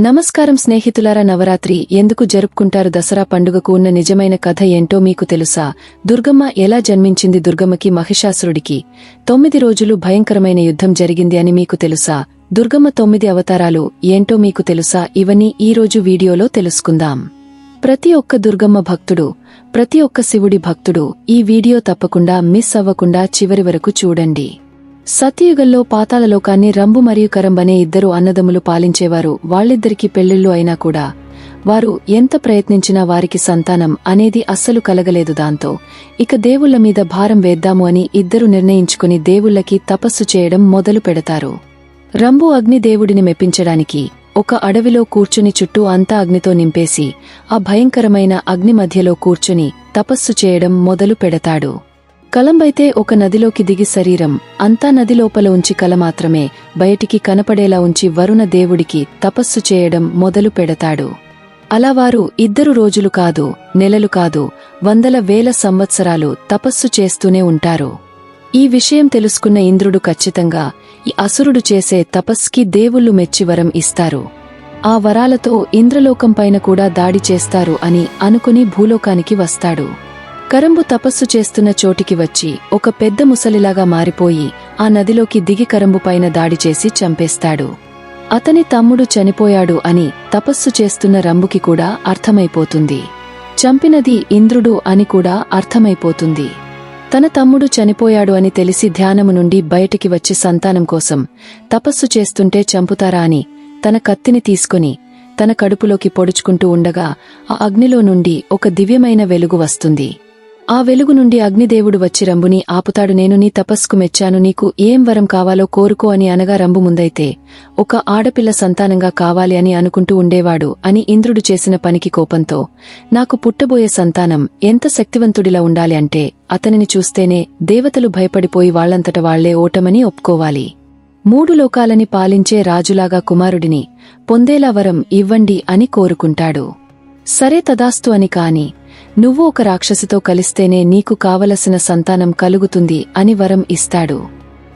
నమస్కారం స్నేహితులారా నవరాత్రి. ఎందుకు జరుపుకుంటారు దసరా పండుగకు ఉన్న నిజమైన కథ ఏంటో మీకు తెలుసా? దుర్గమ్మ ఎలా జన్మించింది దుర్గమ్మకి మహిషాసురుడికి? తొమ్మిది రోజులు భయంకరమైన యుద్ధం జరిగింది అని మీకు తెలుసా? దుర్గమ్మ తొమ్మిది అవతారాలు ఏంటో మీకు తెలుసా? ఇవన్నీ ఈ రోజు వీడియోలో తెలుసుకుందాం. ప్రతి ఒక్క దుర్గమ్మ భక్తుడు ప్రతి ఒక్క శివుడి భక్తుడు ఈ వీడియో తప్పకుండా మిస్ అవ్వకుండా చివరి వరకు చూడండి. సత్యయుగంలో పాతాళలోకాన్ని రంబు మరియు కరంబనే ఇద్దరు అన్నదమ్ములు పాలించేవారు వాళ్ళిద్దరికీ పెళ్ళిళ్ళు అయినా కూడా. వారు ఎంత ప్రయత్నించినా వారికి సంతానం అనేది అస్సలు కలగలేదు దాంతో. ఇక దేవుళ్ళ మీద భారం వేద్దాము అని ఇద్దరు నిర్ణయించుకుని దేవుళ్ళకి తపస్సు చేయడం మొదలు పెడతారు. రంబు అగ్నిదేవుడిని మెప్పించడానికి ఒక అడవిలో కూర్చుని చుట్టూ అంతా అగ్నితో నింపేసి ఆ భయంకరమైన అగ్ని మధ్యలో కూర్చుని తపస్సు చేయడం మొదలు పెడతాడు. కలంబైతే ఒక నదిలోకి దిగి శరీరం అంతా నది లోపల ఉంచి కల మాత్రమే బయటికి కనపడేలా ఉంచి వరుణ దేవుడికి తపస్సు చేయడం మొదలు పెడతాడు. అలా వారు ఇద్దరు రోజులు కాదు నెలలు కాదు వందల వేల సంవత్సరాలు తపస్సు చేస్తూనే ఉంటారు. ఈ విషయం తెలుసుకున్న ఇంద్రుడు ఖచ్చితంగా ఈ అసురుడు చేసే తపస్కి దేవుళ్ళు మెచ్చి వరం ఇస్తారు. ఆ వరాలతో ఇంద్రలోకంపైన కూడా దాడి చేస్తారు అని అనుకుని భూలోకానికి వస్తాడు. కరంబు తపస్సు చేస్తున్న చోటికి వచ్చి ఒక పెద్ద ముసలిలాగా మారిపోయి ఆ నదిలోకి దిగి కరంబుపైన దాడి చేసి చంపేస్తాడు. అతని తమ్ముడు చనిపోయాడు అని తపస్సు చేస్తున్న రంబుకి కూడా అర్థమైపోతుంది. చంపినది ఇంద్రుడు అని కూడా అర్థమైపోతుంది. తన తమ్ముడు చనిపోయాడు అని తెలిసి ధ్యానము నుండి బయటికి వచ్చి సంతానం కోసం తపస్సు చేస్తుంటే చంపుతారా అని తన కత్తిని తీసుకుని తన కడుపులోకి పొడుచుకుంటూ ఉండగా ఆ అగ్నిలో నుండి ఒక దివ్యమైన వెలుగు వస్తుంది. ఆ వెలుగు నుండి అగ్నిదేవుడు వచ్చి రంబుని ఆపుతాడు నేను నీ తపస్సుకు మెచ్చాను నీకు ఏం వరం కావాలో కోరుకో అని అనగా రంబు ముందైతే ఒక ఆడపిల్ల సంతానంగా కావాలి అని అనుకుంటూ ఉండేవాడు అని ఇంద్రుడు చేసిన పనికి కోపంతో నాకు పుట్టబోయే సంతానం ఎంత శక్తివంతుడిలా ఉండాలి అంటే అతనిని చూస్తేనే దేవతలు భయపడిపోయి వాళ్ళంతట వాళ్ళే ఓటమని ఒప్పుకోవాలి. మూడు లోకాలని పాలించే రాజులాగా కుమారుడిని పొందేలా వరం ఇవ్వండి అని కోరుకుంటాడు. సరే తదాస్తు అని కాని నువ్వు ఒక రాక్షసితో కలిస్తేనే నీకు కావలసిన సంతానం కలుగుతుంది అని వరం ఇస్తాడు.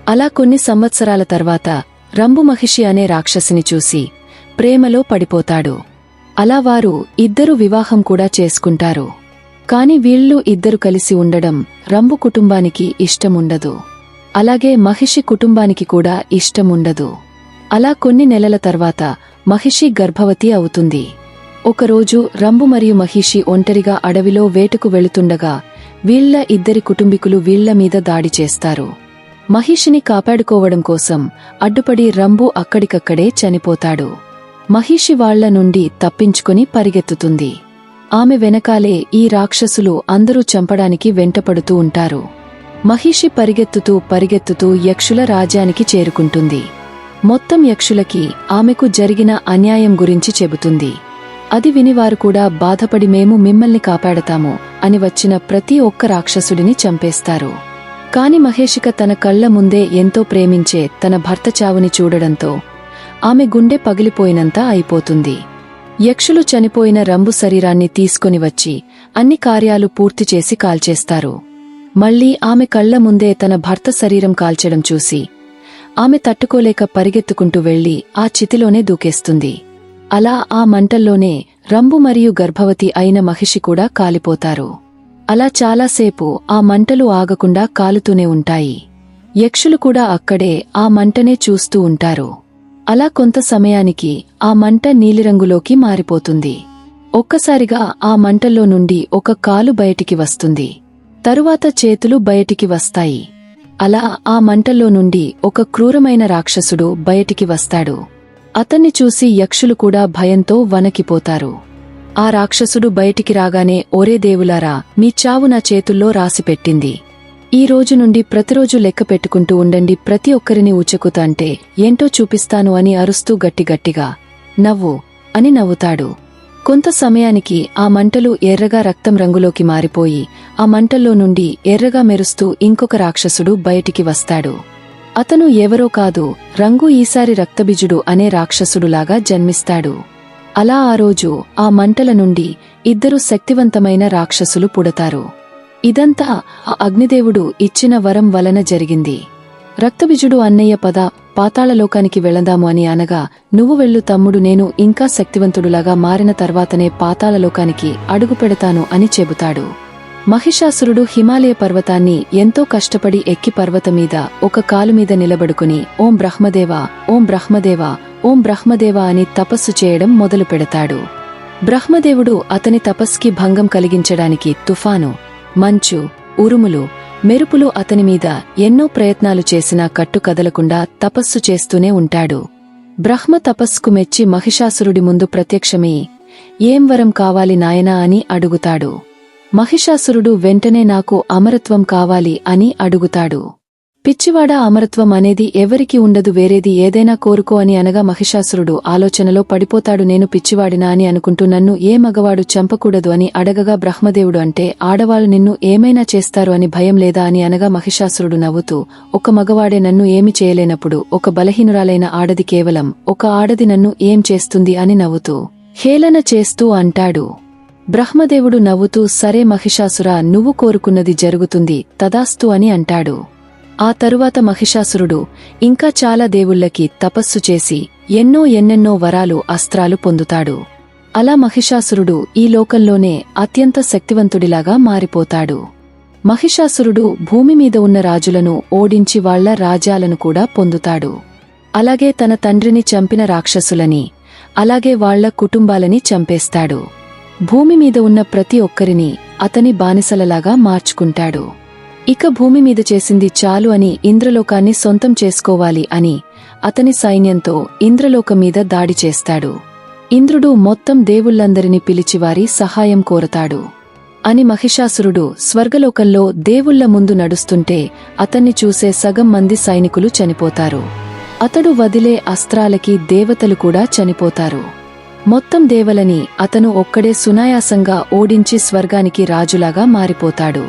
అలా కొన్ని సంవత్సరాల తర్వాత రంబు మహిషి అనే రాక్షసిని చూసి ప్రేమలో పడిపోతాడు. అలా వారు ఇద్దరు వివాహం కూడా చేసుకుంటారు. కాని వీళ్ళు ఇద్దరు కలిసి ఉండడం రంబు కుటుంబానికి ఇష్టముండదు. అలాగే మహిషి కుటుంబానికి కూడా ఇష్టముండదు. అలా కొన్ని నెలల తర్వాత మహిషి గర్భవతి అవుతుంది. ఒకరోజు రంబు మరియు మహిషి ఒంటరిగా అడవిలో వేటకు వెళుతుండగా వీళ్ళ ఇద్దరి కుటుంబీకులు వీళ్ళ మీద దాడి చేస్తారు. మహిషిని కాపాడుకోవడం కోసం అడ్డుపడి రంబు అక్కడికక్కడే చనిపోతాడు. మహిషి వాళ్ళ నుండి తప్పించుకుని పరిగెత్తుతుంది. ఆమె వెనకాలే ఈ రాక్షసులు అందరూ చంపడానికి వెంటపడుతూ ఉంటారు. మహిషి పరిగెత్తుతూ పరిగెత్తుతూ యక్షుల రాజ్యానికి చేరుకుంటుంది. మొత్తం యక్షులకి ఆమెకు జరిగిన అన్యాయం గురించి చెబుతుంది. అది వినివారు కూడా బాధపడి మేము మిమ్మల్ని కాపాడతాము అని వచ్చిన ప్రతి ఒక్క రాక్షసుడిని చంపేస్తారు. కాని మహేషిక తన కళ్ళ ముందే ఎంతో ప్రేమించే తన భర్త చావుని చూడడంతో ఆమె గుండె పగిలిపోయినంత అయిపోతుంది. యక్షులు చనిపోయిన రంబు శరీరాన్ని తీసుకుని వచ్చి అన్ని కార్యాలు పూర్తి చేసి కాల్చేస్తారు. మళ్ళీ ఆమె కళ్ళ ముందే తన భర్త శరీరం కాల్చడం చూసి ఆమె తట్టుకోలేక పరిగెత్తుకుంటూ వెళ్ళి ఆ చితిలోనే దూకేస్తుంది. అలా ఆ మంటల్లోనే రంబు మరియు గర్భవతి అయిన మహిషి కూడా కాలిపోతారు. అలా చాలాసేపు ఆ మంటలు ఆగకుండా కాలుతూనే ఉంటాయి. యక్షులు కూడా అక్కడే ఆ మంటనే చూస్తూ ఉంటారు. అలా కొంత సమయానికి ఆ మంట నీలిరంగులోకి మారిపోతుంది. ఒక్కసారిగా ఆ మంటల్లో నుండి ఒక కాలు బయటికి వస్తుంది. తరువాత చేతులు బయటికి వస్తాయి. అలా ఆ మంటల్లో నుండి ఒక క్రూరమైన రాక్షసుడు బయటికి వస్తాడు. అతన్ని చూసి యక్షులు కూడా భయంతో వనకిపోతారు ఆ రాక్షసుడు బయటికి రాగానే ఒరే దేవులారా మీ చావు నా చేతుల్లో రాసిపెట్టింది. ఈ రోజు నుండి ప్రతిరోజు లెక్క పెట్టుకుంటూ ఉండండి ప్రతి ఒక్కరిని ఉచకుతంటే ఏంటో చూపిస్తాను అని అరుస్తూ గట్టిగట్టిగా నవ్వు అని నవ్వుతాడు. కొంత సమయానికి ఆ మంటలు ఎర్రగా రక్తం రంగులోకి మారిపోయి ఆ మంటల్లో నుండి ఎర్రగా మెరుస్తూ ఇంకొక రాక్షసుడు బయటికి వస్తాడు. అతను ఎవరో కాదు రంగు ఈసారి రక్తబిజుడు అనే రాక్షసుడులాగా జన్మిస్తాడు. అలా ఆ రోజు ఆ మంటల నుండి ఇద్దరు శక్తివంతమైన రాక్షసులు పుడతారు. ఇదంతా ఆ అగ్నిదేవుడు ఇచ్చిన వరం వలన జరిగింది. రక్తబిజుడు అన్నయ్య పద పాతాళలోకానికి వెళదాము అని అనగా నువ్వు వెళ్ళు తమ్ముడు నేను ఇంకా శక్తివంతుడులాగా మారిన తర్వాతనే పాతాళలోకానికి అడుగు పెడతాను అని చెబుతాడు. మహిషాసురుడు హిమాలయ పర్వతాన్ని ఎంతో కష్టపడి ఎక్కి పర్వతమీద ఒక కాలుమీద నిలబడుకుని ఓం బ్రహ్మదేవా ఓం బ్రహ్మదేవా ఓం బ్రహ్మదేవా అని తపస్సు చేయడం మొదలు పెడతాడు. బ్రహ్మదేవుడు అతని తపస్కి భంగం కలిగించడానికి తుఫాను మంచు ఉరుములు మెరుపులు అతనిమీద ఎన్నో ప్రయత్నాలు చేసినా కట్టు కదలకుండా తపస్సు చేస్తూనే ఉంటాడు. బ్రహ్మ తపస్సుకు మెచ్చి మహిషాసురుడి ముందు ప్రత్యక్షమై ఏం వరం కావాలి నాయనా అని అడుగుతాడు. మహిషాసురుడు వెంటనే నాకు అమరత్వం కావాలి అని అడుగుతాడు. పిచ్చివాడ అమరత్వం అనేది ఎవరికి ఉండదు వేరేది ఏదైనా కోరుకో అని అనగా మహిషాసురుడు ఆలోచనలో పడిపోతాడు నేను పిచ్చివాడినా అని అనుకుంటూ నన్ను ఏ మగవాడు చంపకూడదు అని అడగగా బ్రహ్మదేవుడు అంటే ఆడవాళ్ళు నిన్ను ఏమైనా చేస్తారు అని భయం లేదా అని అనగా మహిషాసురుడు నవ్వుతూ ఒక మగవాడే నన్ను ఏమి చేయలేనప్పుడు ఒక బలహీనురాలైన ఆడది కేవలం ఒక ఆడది నన్ను ఏం చేస్తుంది అని నవ్వుతూ హేళన చేస్తూ అంటాడు. బ్రహ్మదేవుడు నవ్వుతూ సరే మహిషాసురా నువ్వు కోరుకున్నది జరుగుతుంది తదాస్తు అని అంటాడు. ఆ తరువాత మహిషాసురుడు ఇంకా చాలా దేవుళ్ళకి తపస్సు చేసి ఎన్నో ఎన్నెన్నో వరాలు అస్త్రాలు పొందుతాడు అలా మహిషాసురుడు ఈ లోకంలోనే అత్యంత శక్తివంతుడిలాగా మారిపోతాడు. మహిషాసురుడు భూమి మీద ఉన్న రాజులను ఓడించి వాళ్ళ రాజ్యాలను కూడా పొందుతాడు. అలాగే తన తండ్రిని చంపిన రాక్షసులని అలాగే వాళ్ళ కుటుంబాలని చంపేస్తాడు. భూమి మీద ఉన్న ప్రతి ఒక్కరిని అతని బానిసలలాగా మార్చుకుంటాడు. ఇక భూమి మీద చేసింది చాలు అని ఇంద్రలోకాన్ని సొంతం చేసుకోవాలి అని అతని సైన్యంతో ఇంద్రలోకం మీద దాడి చేస్తాడు. ఇంద్రుడు మొత్తం దేవుళ్ళందరినీ పిలిచి వారి సహాయం కోరతాడు. అని మహిషాసురుడు స్వర్గలోకంలో దేవుళ్ళ ముందు నడుస్తుంటే అతన్ని చూసే సగం మంది సైనికులు చనిపోతారు. అతడు వదిలే అస్త్రాలకి దేవతలు కూడా చనిపోతారు. మొత్తం దేవలని అతను ఒక్కడే సునాయాసంగా ఓడించి స్వర్గానికి రాజులాగా మారిపోతాడు.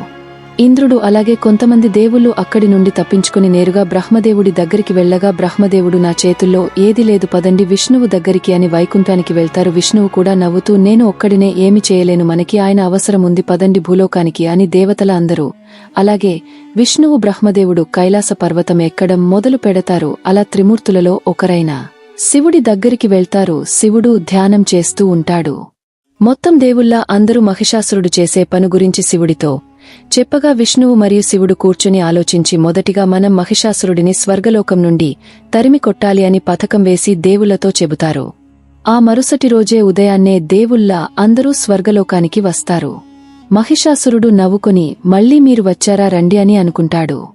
ఇంద్రుడు అలాగే కొంతమంది దేవుళ్ళు అక్కడి నుండి తప్పించుకుని నేరుగా బ్రహ్మదేవుడి దగ్గరికి వెళ్ళగా బ్రహ్మదేవుడు నా చేతుల్లో ఏది లేదు పదండి విష్ణువు దగ్గరికి అని వైకుంఠానికి వెళ్తారు. విష్ణువు కూడా నవ్వుతూ నేను ఒక్కడినే ఏమి చేయలేను మనకి ఆయన అవసరం ఉంది పదండి భూలోకానికి అని దేవతల అందరూ. అలాగే విష్ణువు బ్రహ్మదేవుడు కైలాస పర్వతం ఎక్కడం మొదలు పెడతారు. అలా త్రిమూర్తులలో ఒకరైన శివుడి దగ్గరికి వెళ్తారు శివుడు ధ్యానం చేస్తూ ఉంటాడు. మొత్తం దేవుళ్ళ అందరూ మహిషాసురుడు చేసే పను గురించి శివుడితో చెప్పగా విష్ణువు మరియు శివుడు కూర్చుని ఆలోచించి మొదటిగా మనం మహిషాసురుడిని స్వర్గలోకం నుండి తరిమి కొట్టాలి అని పథకం వేసి దేవుళ్ళతో చెబుతారు. ఆ మరుసటి రోజే ఉదయాన్నే దేవుళ్ళ అందరూ స్వర్గలోకానికి వస్తారు. మహిషాసురుడు నవ్వుకుని మళ్ళీ మీరు వచ్చారా రండి అని అనుకుంటాడు.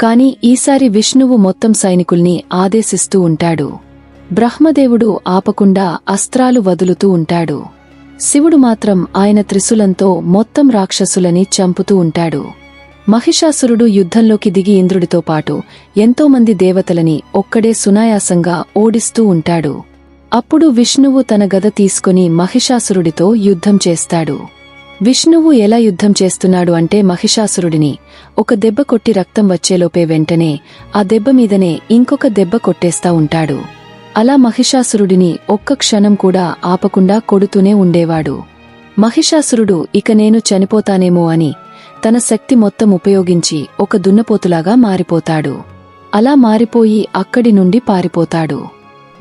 కాని ఈసారి విష్ణువు మొత్తం సైనికుల్ని ఆదేశిస్తూ ఉంటాడు. బ్రహ్మదేవుడు ఆపకుండా అస్త్రాలు వదులుతూ ఉంటాడు. శివుడు మాత్రం ఆయన త్రిశులంతో మొత్తం రాక్షసులని చంపుతూ ఉంటాడు. మహిషాసురుడు యుద్ధంలోకి దిగి ఇంద్రుడితో పాటు ఎంతోమంది దేవతలని ఒక్కడే సునాయాసంగా ఓడిస్తూ ఉంటాడు. అప్పుడు విష్ణువు తన గద తీసుకుని మహిషాసురుడితో యుద్ధం చేస్తాడు. విష్ణువు ఎలా యుద్ధం చేస్తున్నాడు అంటే మహిషాసురుడిని ఒక దెబ్బ కొట్టి రక్తం వచ్చేలోపే వెంటనే ఆ దెబ్బ మీదనే ఇంకొక దెబ్బ కొట్టేస్తా ఉంటాడు. అలా మహిషాసురుడిని ఒక్క క్షణం కూడా ఆపకుండా కొడుతూనే ఉండేవాడు. మహిషాసురుడు ఇక నేను చనిపోతానేమో అని తన శక్తి మొత్తం ఉపయోగించి ఒక దున్నపోతులాగా మారిపోతాడు. అలా మారిపోయి అక్కడి నుండి పారిపోతాడు.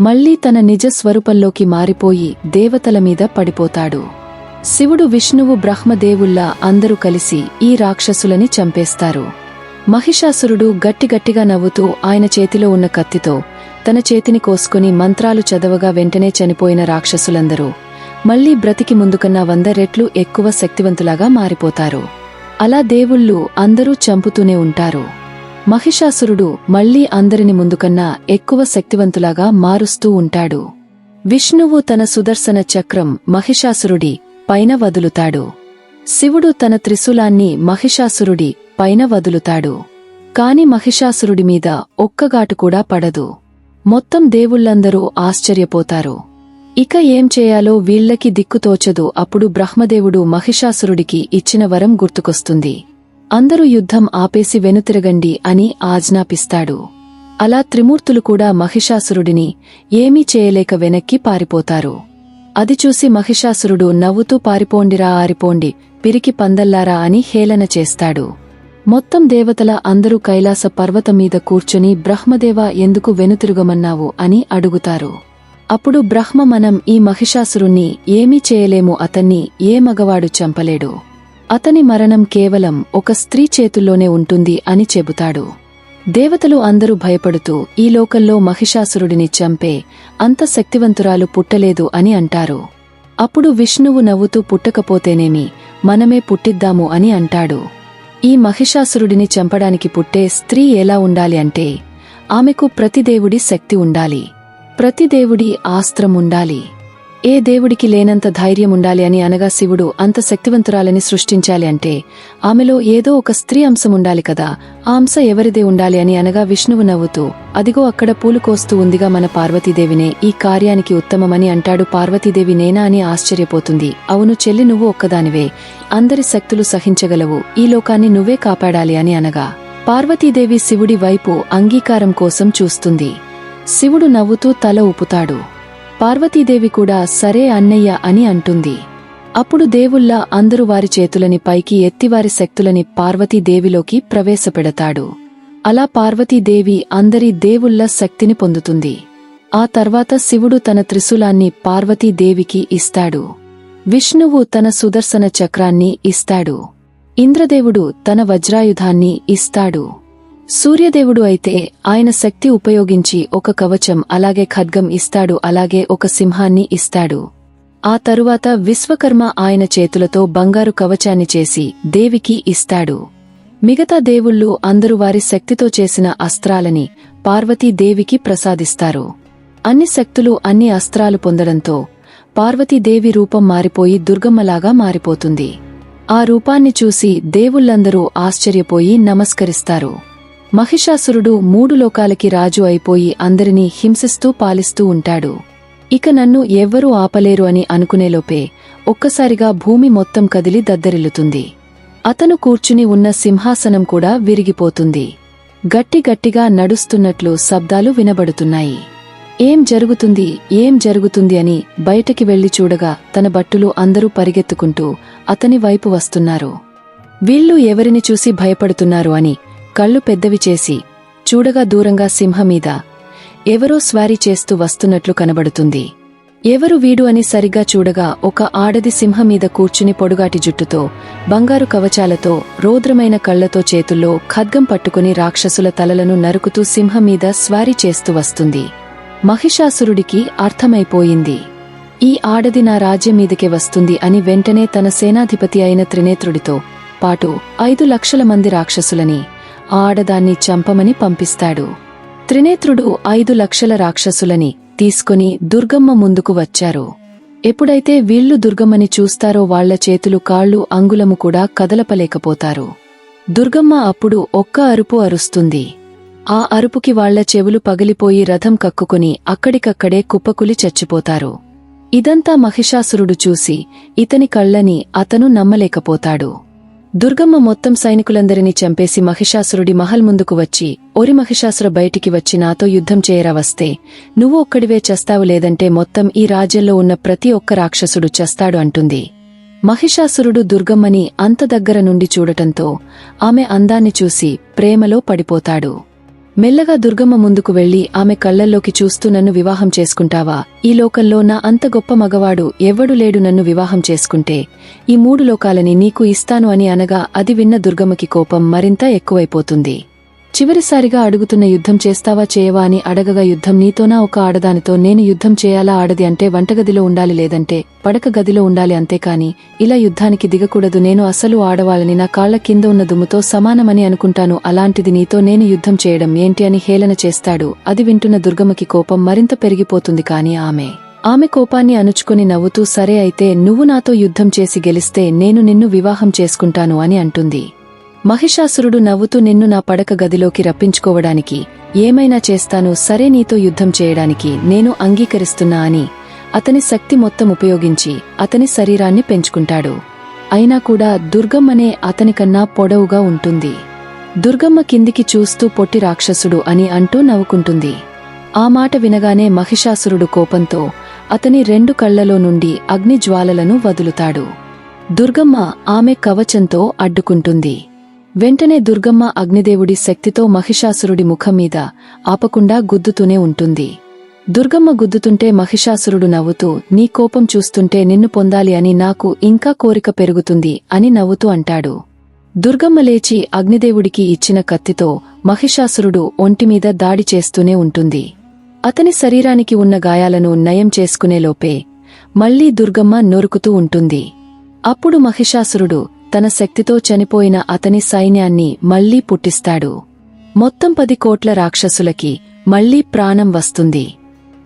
మళ్ళీ తన నిజ స్వరూపంలోకి మారిపోయి దేవతల మీద పడిపోతాడు. శివుడు విష్ణువు బ్రహ్మదేవుల్లా అందరూ కలిసి ఈ రాక్షసులని చంపేస్తారు. మహిషాసురుడు గట్టిగట్టిగా నవ్వుతూ ఆయన చేతిలో ఉన్న కత్తితో తన చేతిని కోసుకుని మంత్రాలు చదవగా వెంటనే చనిపోయిన రాక్షసులందరూ మళ్ళీ బ్రతికి ముందుకన్నా వంద రెట్లు ఎక్కువ శక్తివంతులాగా మారిపోతారు. అలా దేవుళ్ళు అందరూ చంపుతూనే ఉంటారు. మహిషాసురుడు మళ్ళీ అందరిని ముందుకన్నా ఎక్కువ శక్తివంతులాగా మారుస్తూ ఉంటాడు. విష్ణువు తన సుదర్శన చక్రం మహిషాసురుడి పైన వదులుతాడు. శివుడు తన త్రిశూలాన్ని మహిషాసురుడి పైన వదులుతాడు. కాని మహిషాసురుడి మీద ఒక్కగాటు కూడా పడదు. మొత్తం దేవుళ్ళందరూ ఆశ్చర్యపోతారు. ఇక ఏం చేయాలో వీళ్ళకి దిక్కుతోచదు అప్పుడు బ్రహ్మదేవుడు మహిషాసురుడికి ఇచ్చిన వరం గుర్తుకొస్తుంది. అందరూ యుద్ధం ఆపేసి వెనుతిరగండి అని ఆజ్ఞాపిస్తాడు. అలా త్రిమూర్తులు కూడా మహిషాసురుడిని ఏమీ చేయలేక వెనక్కి పారిపోతారు. అది చూసి మహిషాసురుడు నవ్వుతూ పారిపోండిరా ఆరిపోండి పిరికి పందల్లారా అని హేళన చేస్తాడు. మొత్తం దేవతల అందరూ కైలాస పర్వతం మీద కూర్చొని బ్రహ్మదేవ ఎందుకు వెనుతిరుగమన్నావు అని అడుగుతారు. అప్పుడు బ్రహ్మ మనం ఈ మహిషాసురుణ్ణి ఏమీ చేయలేము అతన్ని ఏ మగవాడు చంపలేడు. అతని మరణం కేవలం ఒక స్త్రీ చేతుల్లోనే ఉంటుంది అని చెబుతాడు. దేవతలు అందరూ భయపడుతూ ఈ లోకంలో మహిషాసురుడిని చంపే అంత శక్తివంతురాలు పుట్టలేదు అని అంటారు. అప్పుడు విష్ణువు నవ్వుతూ పుట్టకపోతేనేమి మనమే పుట్టిద్దాము అని అంటాడు. ఈ మహిషాసురుడిని చంపడానికి పుట్టే స్త్రీ ఎలా ఉండాలి అంటే ఆమెకు ప్రతి దేవుడి శక్తి ఉండాలి. ప్రతి దేవుడి ఆస్త్రం ఉండాలి. ఏ దేవుడికి లేనంత ధైర్యం ఉండాలి అని అనగా శివుడు అంత శక్తివంతురాలని సృష్టించాలి అంటే ఆమెలో ఏదో ఒక స్త్రీ అంశం ఉండాలి కదా ఆ అంశ ఎవరిదే ఉండాలి అని అనగా విష్ణువు నవ్వుతూ అదిగో అక్కడ పూలు కోస్తూ ఉందిగా మన పార్వతీదేవినే ఈ కార్యానికి ఉత్తమమని అంటాడు పార్వతీదేవి నేనా అని ఆశ్చర్యపోతుంది. అవును చెల్లి నువ్వు ఒక్కదానివే అందరి శక్తులు సహించగలవు ఈ లోకాన్ని నువ్వే కాపాడాలి అని అనగా పార్వతీదేవి శివుడి వైపు అంగీకారం కోసం చూస్తుంది. శివుడు నవ్వుతూ తల ఊపుతాడు. పార్వతీదేవి కూడా సరే అన్నయ్య అని అంటుంది. అప్పుడు దేవుళ్ళ అందరూ వారి చేతులని పైకి ఎత్తివారి శక్తులని పార్వతీదేవిలోకి ప్రవేశపెడతాడు. అలా పార్వతీదేవి అందరి దేవుళ్ళ శక్తిని పొందుతుంది. ఆ తర్వాత శివుడు తన త్రిశూలాన్ని పార్వతీదేవికి ఇస్తాడు. విష్ణువు తన సుదర్శన చక్రాన్ని ఇస్తాడు. ఇంద్రదేవుడు తన వజ్రాయుధాన్ని ఇస్తాడు. సూర్యదేవుడు అయితే ఆయన శక్తి ఉపయోగించి ఒక కవచం అలాగే ఖడ్గం ఇస్తాడు అలాగే ఒక సింహాన్ని ఇస్తాడు. ఆ తరువాత విశ్వకర్మ ఆయన చేతులతో బంగారు కవచాన్ని చేసి దేవికి ఇస్తాడు. మిగతా దేవుళ్ళు అందరూ వారి శక్తితో చేసిన అస్త్రాలని పార్వతీదేవికి ప్రసాదిస్తారు. అన్ని శక్తులు అన్ని అస్త్రాలు పొందడంతో పార్వతీదేవి రూపం మారిపోయి దుర్గమ్మలాగా మారిపోతుంది. ఆ రూపాన్ని చూసి దేవుళ్ళందరూ ఆశ్చర్యపోయి నమస్కరిస్తారు. మహిషాసురుడు మూడు లోకాలకి రాజు అయిపోయి అందరినీ హింసిస్తూ పాలిస్తూ ఉంటాడు. ఇక నన్ను ఎవ్వరూ ఆపలేరు అని అనుకునేలోపే ఒక్కసారిగా భూమి మొత్తం కదిలి దద్దరిల్లుతుంది. అతను కూర్చుని ఉన్న సింహాసనం కూడా విరిగిపోతుంది. గట్టి గట్టిగా నడుస్తున్నట్లు శబ్దాలు వినబడుతున్నాయి. ఏం జరుగుతుంది? ఏం జరుగుతుంది అని బయటకి వెళ్ళి చూడగా తన బట్టులు అందరూ పరిగెత్తుకుంటూ అతని వైపు వస్తున్నారు. వీళ్ళు ఎవరిని చూసి భయపడుతున్నారు అని కళ్ళు పెద్దవి చేసి చూడగా దూరంగా సింహమీద ఎవరో స్వారీ చేస్తూ వస్తున్నట్లు కనబడుతుంది. ఎవరు వీడు అని సరిగ్గా చూడగా ఒక ఆడది సింహమీద కూర్చుని పొడుగాటి జుట్టుతో బంగారు కవచాలతో రౌద్రమైన కళ్ళతో చేతుల్లో ఖడ్గం పట్టుకుని రాక్షసుల తలలను నరుకుతూ సింహమీద స్వారీ చేస్తూ వస్తుంది. మహిషాసురుడికి అర్థమైపోయింది. ఈ ఆడది నా రాజ్యం మీదకే వస్తుంది అని వెంటనే తన సేనాధిపతి అయిన త్రినేత్రుడితో పాటు ఐదు లక్షల మంది రాక్షసులని ఆడదాన్ని చంపమని పంపిస్తాడు. త్రినేత్రుడు ఐదు లక్షల రాక్షసులని తీసుకుని దుర్గమ్మ ముందుకు వచ్చారు. ఎప్పుడైతే వీళ్ళు దుర్గమ్మని చూస్తారో వాళ్ళ చేతులు కాళ్ళు అంగులము కూడా కదలపలేకపోతారు. దుర్గమ్మ అప్పుడు ఒక్క అరుపు అరుస్తుంది. ఆ అరుపుకి వాళ్ళ చెవులు పగిలిపోయి రథం కక్కుకుని అక్కడికక్కడే కుప్పకులి చచ్చిపోతారు. ఇదంతా మహిషాసురుడు చూసి ఇతని కళ్ళని అతను నమ్మలేకపోతాడు. దుర్గమ్మ మొత్తం సైనికులందరినీ చంపేసి మహిషాసురుడి మహల్ ముందుకు వచ్చి ఒరి మహిషాసుర బయటికి వచ్చి నాతో యుద్ధం చేయరా వస్తే నువ్వు ఒక్కడివే చస్తావు లేదంటే మొత్తం ఈ రాజ్యంలో ఉన్న ప్రతి ఒక్క రాక్షసుడు చస్తాడు అంటుంది. మహిషాసురుడు దుర్గమ్మని అంత దగ్గర నుండి చూడటంతో ఆమె అందాన్ని చూసి ప్రేమలో పడిపోతాడు. మెల్లగా దుర్గమ్మ ముందుకు వెళ్ళి ఆమె కళ్ళల్లోకి చూస్తూ నన్ను వివాహం చేసుకుంటావా? ఈ లోకంలో నా అంత గొప్ప మగవాడు ఎవ్వడు లేడు నన్ను వివాహం చేసుకుంటే. ఈ మూడు లోకాలని నీకు ఇస్తాను అని అనగా అది విన్న దుర్గమ్మకి కోపం మరింత ఎక్కువైపోతుంది. చివరిసారిగా అడుగుతున్న యుద్ధం చేస్తావా చేయవా అని అడగగా యుద్ధం నీతోనా ఒక ఆడదానితో నేను యుద్ధం చేయాలా ఆడది అంటే వంటగదిలో ఉండాలి లేదంటే పడక గదిలో ఉండాలి అంతేకాని ఇలా యుద్ధానికి దిగకూడదు నేను అసలు ఆడవాలని నా కాళ్ళ కింద ఉన్న దుమ్ముతో సమానమని అనుకుంటాను అలాంటిది నీతో నేను యుద్ధం చేయడం ఏంటి అని హేళన చేస్తాడు. అది వింటున్న దుర్గమ్మకి కోపం మరింత పెరిగిపోతుంది కాని ఆమె ఆమె కోపాన్ని అణుచుకుని నవ్వుతూ సరే అయితే నువ్వు నాతో యుద్ధం చేసి గెలిస్తే నేను నిన్ను వివాహం చేసుకుంటాను అని అంటుంది. మహిషాసురుడు నవ్వుతూ నిన్ను నా పడక గదిలోకి రప్పించుకోవడానికి ఏమైనా చేస్తాను సరే నీతో యుద్ధం చేయడానికి నేను అంగీకరిస్తున్నా అని అతని శక్తి మొత్తం ఉపయోగించి అతని శరీరాన్ని పెంచుకుంటాడు. అయినా కూడా దుర్గమ్మనే అతనికన్నా పొడవుగా ఉంటుంది. దుర్గమ్మ కిందికి చూస్తూ పొట్టి రాక్షసుడు అని అంటూ నవ్వుకుంటుంది. ఆ మాట వినగానే మహిషాసురుడు కోపంతో అతని రెండు కళ్ళలో నుండి అగ్నిజ్వాలలను వదులుతాడు. దుర్గమ్మ ఆమె కవచంతో అడ్డుకుంటుంది. వెంటనే దుర్గమ్మ అగ్నిదేవుడి శక్తితో మహిషాసురుడి ముఖం మీద ఆపకుండా గుద్దుతూనే ఉంటుంది. దుర్గమ్మ గుద్దుతుంటే మహిషాసురుడు నవ్వుతూ నీ కోపం చూస్తుంటే నిన్ను పొందాలి అని నాకు ఇంకా కోరిక పెరుగుతుంది అని నవ్వుతూ అంటాడు. దుర్గమ్మ లేచి అగ్నిదేవుడికి ఇచ్చిన కత్తితో మహిషాసురుడు ఒంటిమీద దాడి చేస్తూనే ఉంటుంది. అతని శరీరానికి ఉన్న గాయాలను నయం చేసుకునేలోపే మళ్ళీ దుర్గమ్మ నొరుకుతూ ఉంటుంది. అప్పుడు మహిషాసురుడు తన శక్తితో చనిపోయిన అతని సైన్యాన్ని మళ్ళీ పుట్టిస్తాడు. మొత్తం పది కోట్ల రాక్షసులకి మళ్ళీ ప్రాణం వస్తుంది.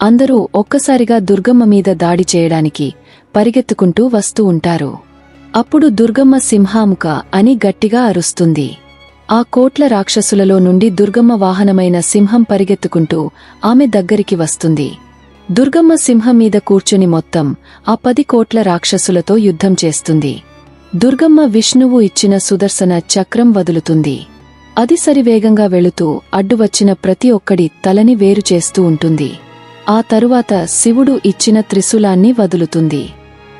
అందరూ ఒక్కసారిగా దుర్గమ్మ మీద దాడి చేయడానికి పరిగెత్తుకుంటూ వస్తూ ఉంటారు. అప్పుడు దుర్గమ్మ సింహాముక అని గట్టిగా అరుస్తుంది. ఆ కోట్ల రాక్షసులలో నుండి దుర్గమ్మ వాహనమైన సింహం పరిగెత్తుకుంటూ ఆమె దగ్గరికి వస్తుంది. దుర్గమ్మ సింహం మీద కూర్చుని మొత్తం ఆ పది కోట్ల రాక్షసులతో యుద్ధం చేస్తుంది. దుర్గమ్మ విష్ణువు ఇచ్చిన సుదర్శన చక్రం వదులుతుంది. అది సరివేగంగా వెళుతూ అడ్డువచ్చిన ప్రతి ఒక్కడి తలని వేరు చేస్తూ ఉంటుంది. ఆ తరువాత శివుడు ఇచ్చిన త్రిశూలాన్ని వదులుతుంది.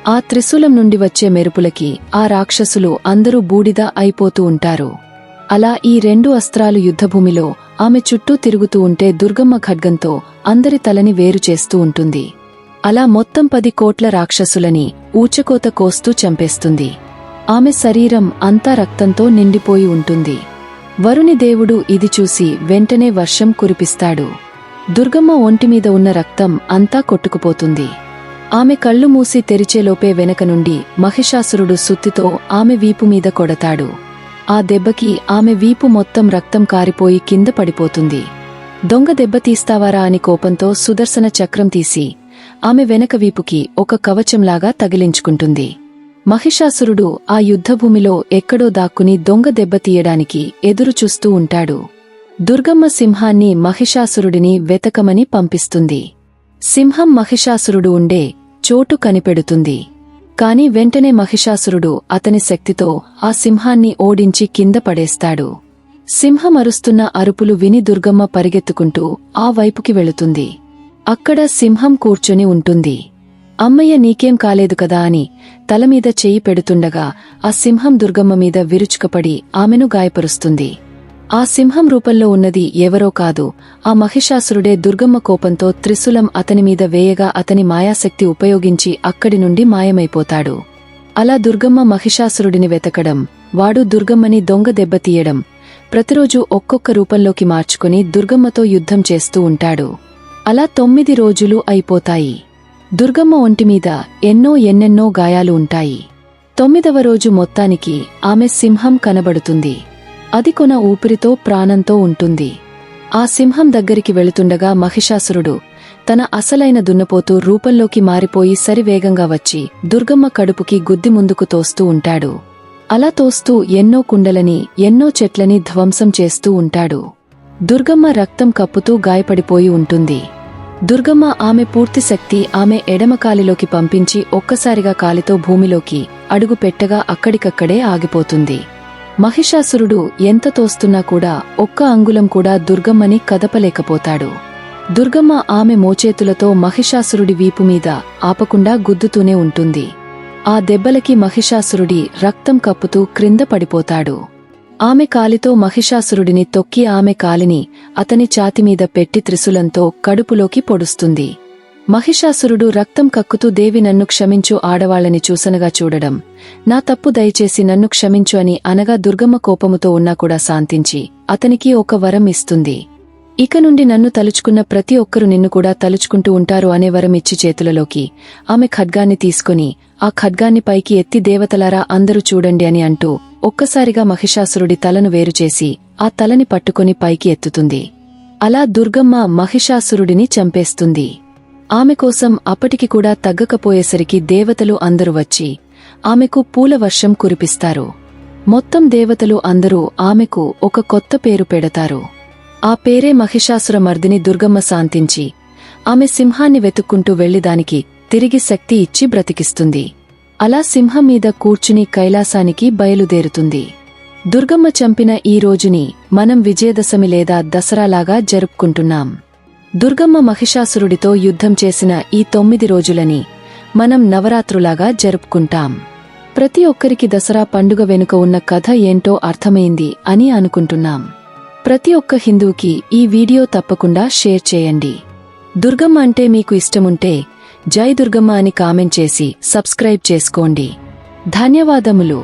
ఆ త్రిశూలం నుండి వచ్చే మెరుపులకి ఆ రాక్షసులు అందరూ బూడిద అయిపోతూ ఉంటారు. అలా ఈ రెండు అస్త్రాలు యుద్ధభూమిలో ఆమె చుట్టూ తిరుగుతూ ఉంటే దుర్గమ్మ ఖడ్గంతో అందరి తలని వేరు చేస్తూ ఉంటుంది. అలా మొత్తం పది కోట్ల రాక్షసులని ఊచకోత కోస్తూ చంపేస్తుంది. ఆమె శరీరం అంతా రక్తంతో నిండిపోయి ఉంటుంది. వరుని దేవుడు ఇది చూసి వెంటనే వర్షం కురిపిస్తాడు. దుర్గమ్మ ఒంటిమీద ఉన్న రక్తం అంతా కొట్టుకుపోతుంది. ఆమె కళ్ళు మూసి తెరిచేలోపే వెనక నుండి మహిషాసురుడు సుత్తితో ఆమె వీపు మీద కొడతాడు. ఆ దెబ్బకి ఆమె వీపు మొత్తం రక్తం కారిపోయి కింద పడిపోతుంది. దొంగ దెబ్బ తీస్తావారా అని కోపంతో సుదర్శన చక్రం తీసి ఆమె వెనక వీపుకి ఒక కవచంలాగా తగిలించుకుంటుంది. మహిషాసురుడు ఆ యుద్ధభూమిలో ఎక్కడో దాక్కుని దొంగ దెబ్బతీయడానికి ఎదురుచూస్తూ ఉంటాడు. దుర్గమ్మ సింహాన్ని మహిషాసురుడిని వెతకమని పంపిస్తుంది. సింహం మహిషాసురుడు ఉండే చోటు కనిపెడుతుంది. కాని వెంటనే మహిషాసురుడు అతని శక్తితో ఆ సింహాన్ని ఓడించి కింద పడేస్తాడు. సింహం అరుస్తున్న అరుపులు విని దుర్గమ్మ పరిగెత్తుకుంటూ ఆ వైపుకి వెళుతుంది. అక్కడ సింహం కూర్చొని ఉంటుంది. అమ్మయ్య నీకేం కాలేదు కదా అని తలమీద చెయ్యి పెడుతుండగా ఆ సింహం దుర్గమ్మ మీద విరుచుకపడి ఆమెను గాయపరుస్తుంది. ఆ సింహం రూపంలో ఉన్నది ఎవరో కాదు ఆ మహిషాసురుడే దుర్గమ్మ కోపంతో త్రిశూలం అతని మీద వేయగా అతని మాయాశక్తి ఉపయోగించి అక్కడి నుండి మాయమైపోతాడు. అలా దుర్గమ్మ మహిషాసురుడిని వెతకడం వాడు దుర్గమ్మని దొంగ దెబ్బతీయడం ప్రతిరోజూ ఒక్కొక్క రూపంలోకి మార్చుకుని దుర్గమ్మతో యుద్ధం చేస్తూ ఉంటాడు. అలా తొమ్మిది రోజులు అయిపోతాయి. దుర్గమ్మ ఒంటిమీద ఎన్నో ఎన్నెన్నో గాయాలు ఉంటాయి. తొమ్మిదవ రోజు మొత్తానికి ఆమె సింహం కనబడుతుంది. అది కొన ఊపిరితో ప్రాణంతో ఉంటుంది. ఆ సింహం దగ్గరికి వెళుతుండగా మహిషాసురుడు తన అసలైన దున్నపోతూ రూపంలోకి మారిపోయి సరివేగంగా వచ్చి దుర్గమ్మ కడుపుకి గుద్ది ముందుకు తోస్తూ ఉంటాడు. అలా తోస్తూ ఎన్నో కుండలని ఎన్నో చెట్లని ధ్వంసం చేస్తూ ఉంటాడు. దుర్గమ్మ రక్తం కప్పుతూ గాయపడిపోయి ఉంటుంది. దుర్గమ్మ ఆమె పూర్తి శక్తి ఆమె ఎడమ కాలిలోకి పంపించి ఒక్కసారిగా కాలితో భూమిలోకి అడుగు పెట్టగా అక్కడికక్కడే ఆగిపోతుంది. మహిషాసురుడు ఎంత తోస్తున్నా కూడా ఒక్క అంగుళం కూడా దుర్గమ్మని కదపలేకపోతాడు. దుర్గమ్మ ఆమె మోచేతులతో మహిషాసురుడి వీపు మీద ఆపకుండా గుద్దుతూనే ఉంటుంది. ఆ దెబ్బలకి మహిషాసురుడి రక్తం కప్పుతూ క్రింద పడిపోతాడు. ఆమె కాలితో మహిషాసురుడిని తొక్కి ఆమె కాలిని అతని ఛాతిమీద పెట్టి త్రిశూలంతో కడుపులోకి పొడుస్తుంది. మహిషాసురుడు రక్తం కక్కుతూ దేవి నన్ను క్షమించు ఆడవాళ్ళని చూసనగా చూడడం. నా తప్పు దయచేసి నన్ను క్షమించు అని అనగా దుర్గమ్మ కోపముతో ఉన్నా కూడా శాంతించి అతనికి ఒక వరం ఇస్తుంది. ఇక నుండి నన్ను తలుచుకున్న ప్రతి ఒక్కరు నిన్ను కూడా తలుచుకుంటూ ఉంటారు అనే వరం ఇచ్చి చేతులలోకి ఆమె ఖడ్గాన్ని తీసుకుని ఆ ఖడ్గాన్ని పైకి ఎత్తి దేవతలారా అందరూ చూడండి అని అంటూ ఒక్కసారిగా మహిషాసురుడి తలను వేరుచేసి ఆ తలని పట్టుకొని పైకి ఎత్తుతుంది. అలా దుర్గమ్మ మహిషాసురుడిని చంపేస్తుంది. ఆమె కోసం అప్పటికి కూడా తగ్గకపోయేసరికి దేవతలు అందరూ వచ్చి ఆమెకు పూల వర్షం కురిపిస్తారు. మొత్తం దేవతలు అందరూ ఆమెకు ఒక కొత్త పేరు పెడతారు. ఆ పేరే మహిషాసుర మర్దిని దుర్గమ్మ శాంతించి ఆమె సింహాన్ని వెతుక్కుంటూ వెళ్ళిదానికి తిరిగి శక్తి ఇచ్చి బ్రతికిస్తుంది. అలా సింహం మీద కూర్చుని కైలాసానికి బయలుదేరుతుంది. దుర్గమ్మ చంపిన ఈ రోజుని మనం విజయదశమి లేదా దసరాలాగా జరుపుకుంటున్నాం. దుర్గమ్మ మహిషాసురుడితో యుద్ధం చేసిన ఈ తొమ్మిది రోజులని మనం నవరాత్రులాగా జరుపుకుంటాం. ప్రతి ఒక్కరికి దసరా పండుగ వెనుక ఉన్న కథ ఏంటో అర్థమైంది అని అనుకుంటున్నాం. ప్రతి ఒక్క హిందువుకి ఈ వీడియో తప్పకుండా షేర్ చేయండి. దుర్గమ్మ అంటే మీకు ఇష్టముంటే జై దుర్గమ్మ అని కామెంట్ చేసి సబ్స్క్రైబ్ చేసుకోండి. ధన్యవాదములు.